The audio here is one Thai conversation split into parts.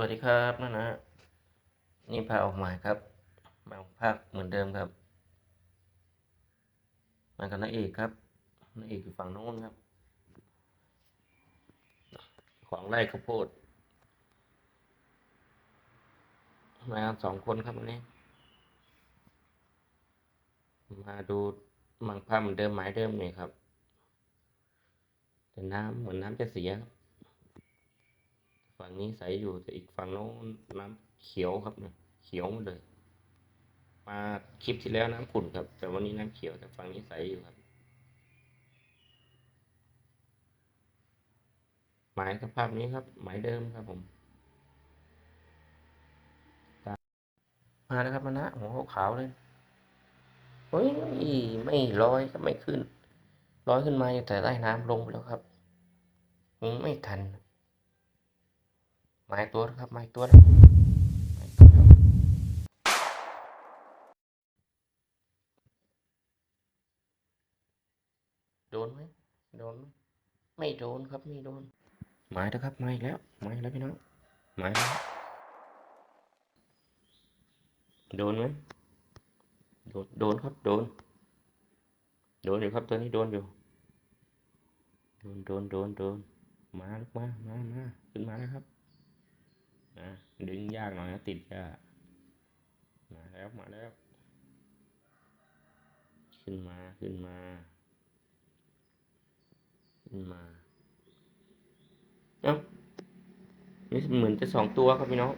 วัสดีครับนะนะ นี่พาออกหมายครับมาภาคเหมือนเดิมครับมากับนางเอกครับนางเอกอยู่ฝั่งโน้นครับขวางไร่ข้าวโพดมาสองคนครับวันนี้ มาดูมังภาพเหมือนเดิมหมายเดิมนี่ครับ แต่น้ำเหมือนน้ำจะเสียครับ ฝั่งนี้ใสอยู่แต่อีกฝั่งโน้นน้ำเขียวครับเนี่ยเขียวหมดเลย มาคลิปที่แล้วน้ำขุ่นครับ แต่วันนี้น้ำเขียวแต่ฝั่งนี้ใสอยู่ครับหมายสภาพนี้ครับหมายเดิมครับผมมาแล้วครับมานะหัวขาวเลยเฮ้ยไม่ลอยก็ไม่ขึ้นลอยขึ้นมาอยู่แต่ใต้น้ำลงไปแล้วครับยังไม่ทัน มาตัวครับมาตัวนะหมายตัวโดนไหมโดนไหมไม่โดนครับไม่โดนหมายนะครับหมายแล้วหมายแล้วพี่น้องหมายแล้วโดนไหมโดนโดนครับโดน โดนอยู่ครับตัวนี้โดนอยู่ โดนโดนโดนโดนมาลูกมามามาขึ้นมาแล้วครับ นะดึงยากหน่อยนะติดยากมาแล้วมาแล้ว ขึ้นมาขึ้นมาขึ้นมาเอ้านี่เหมือนจะสองตัวครับพี่น้อง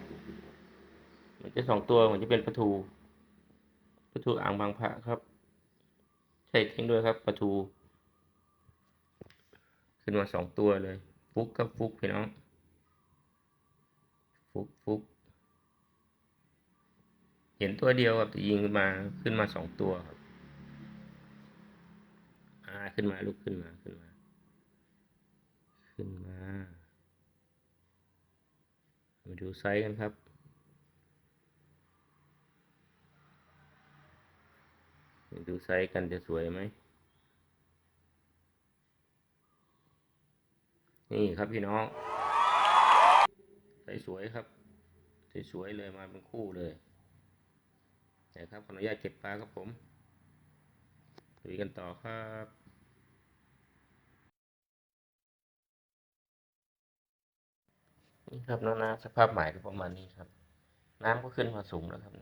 เหมือนจะสองตัวเหมือนจะเป็นปลาทูปลาทูอ่างบางพระครับ ใช่ทิ้งด้วยครับปลาทูขึ้นมาสองตัวเลยฟุกครับฟุกพี่น้อง ฟุกฟุกเห็นตัวเดียวครับแต่ยิงมาขึ้นมาสองตัวครับอ่าขึ้นมาลุกขึ้นมาขึ้นมา ขึ้นมา มาดูไซส์กันครับมาดูไซส์กันจะสวยไหม นี่ครับพี่น้อง สวยๆครับสวยๆเลยมาเป็นคู่เลยนะครับขออนุญาตเก็บปลาครับผมลุยกันต่อครับนี่ครับน้องนาสภาพใหม่ก็ประมาณนี้ครับ น้ำก็ขึ้นมาสูงแล้วครับ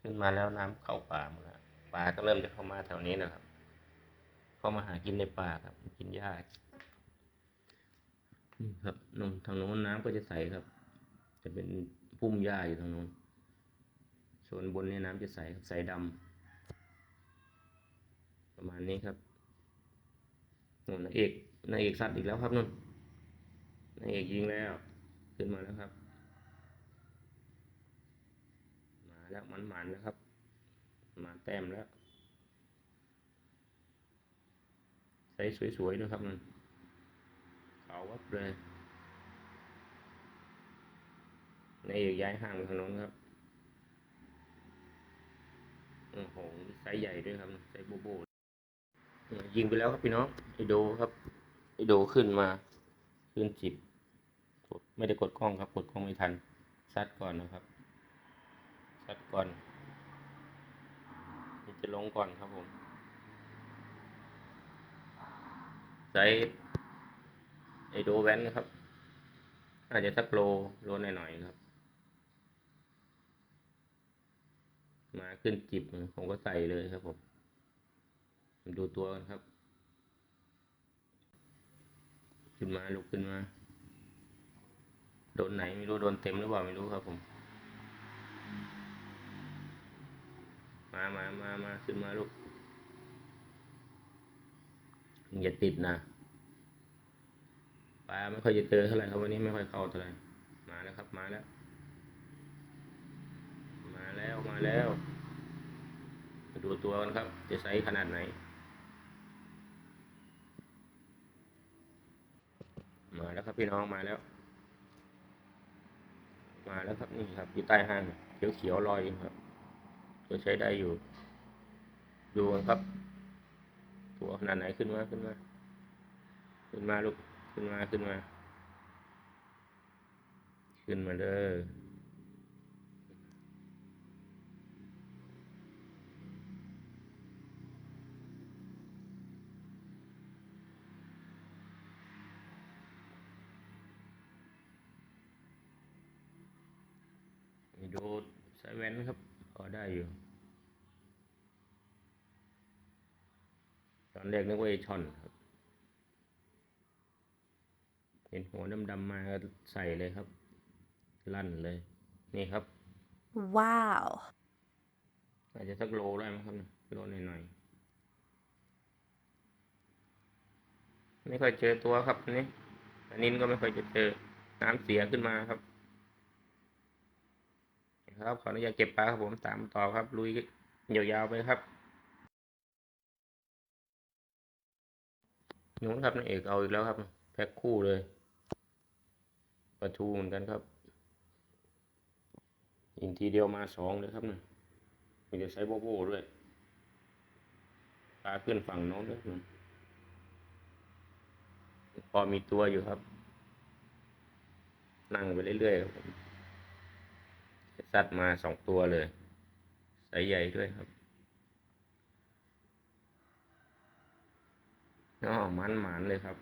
ขึ้นมาแล้วน้ำเข้าป่าหมดแล้วปลาก็เริ่มจะเข้ามาแถวนี้แล้วครับ เข้ามาหากินในป่าครับกินหญ้า นี่ครับนู่นทางโน้นน้ำก็จะใสครับ จะเป็นพุ่มหญ้าอยู่ทางโน้นส่วนบนนี่น้ำจะใสครับใสดำประมาณนี้ครับนู่นนาเอกนางเอกสัตว์อีกแล้วครับนนนางเอกยิงแล้ว ขึ้นมาแล้วครับ มาแล้วมันหมันแล้วครับมาแต้มแล้วใสสวยๆด้วยครับนน ขาวับเลยนางเอกย้ายห่างไปทางน้นครับโอ้โหไซส์ใหญ่ด้วยครับไซส์โบโบยิงไปแล้วครับพี่น้องไอโดครับไอโดขึ้นมาขึ้นจิบไม่ได้กดกล้องครับ กดกล้องไม่ทันซัดก่อนนะครับซัดก่อนนี่จะลงก่อนครับผมไซส์ ไอโดแวนนะครับ อาจจะสักโลโลหน่อยๆครับ มาขึ้นจิบผมก็ใส่เลยครับผม ดูตัวกันครับ ขึ้นมาลุกขึ้นมา โดนไหนไม่รู้ โดนเต็มหรือเปล่าไม่รู้ครับผม มามามามาขึ้นมาลูกอย่าติดนะ ปลาไม่ค่อยจะเจอเท่าไหร่ครับวันนี้ไม่ค่อยเข้าเท่าไหร่มาแล้วครับมาแล้ว มาแล้วมาแล้วมาดูตัวกันครับ จะไซส์ขนาดไหน มาแล้วครับพี่น้องมาแล้ว มาแล้วครับนี่ครับอยู่ใต้ห้างเขียวเขียวๆลอยอยู่ครับ ตัวใช้ได้อยู่ ดูกันครับ ตัวขนาดไหนขึ้นมาขึ้นมา ขึ้นมาลูก ขึ้นมาขึ้นมา ขึ้นมาเด้อนี่ดูสายแว้นครับพอได้อยู่ตอนแรกนึกว่าไอช่อนครับ เห็นหัวดำๆมาก็ใส่เลยครับ ลั่นเลย นี่ครับ Wow. อาจจะสักโลได้มั้งครับเนี่ยโลหน่อยๆไม่ค่อยเจอตัวครับอันนี้อันนี้ก็ไม่ค่อยจะเจอน้ำเสียขึ้นมาครับครับขออนุญาตเก็บปลาครับผมตามต่อครับ ลุยยาวๆไปครับนู้นครับนางเอกเอาอีกแล้วครับ แพ็คคู่เลย ปลาทูเหมือนกันครับยิงทีเดียวมาสองเลยครับเนี่ยมีจะใช้โบโบด้วยปลาขึ้นฝั่งน้นด้วยนะพอมีตัวอยู่ครับ นั่งไปเรื่อยๆครับผมซัดมาสองตัวเลยไซส์ใหญ่ด้วยครับอ๋อมันหมานๆเลยครับ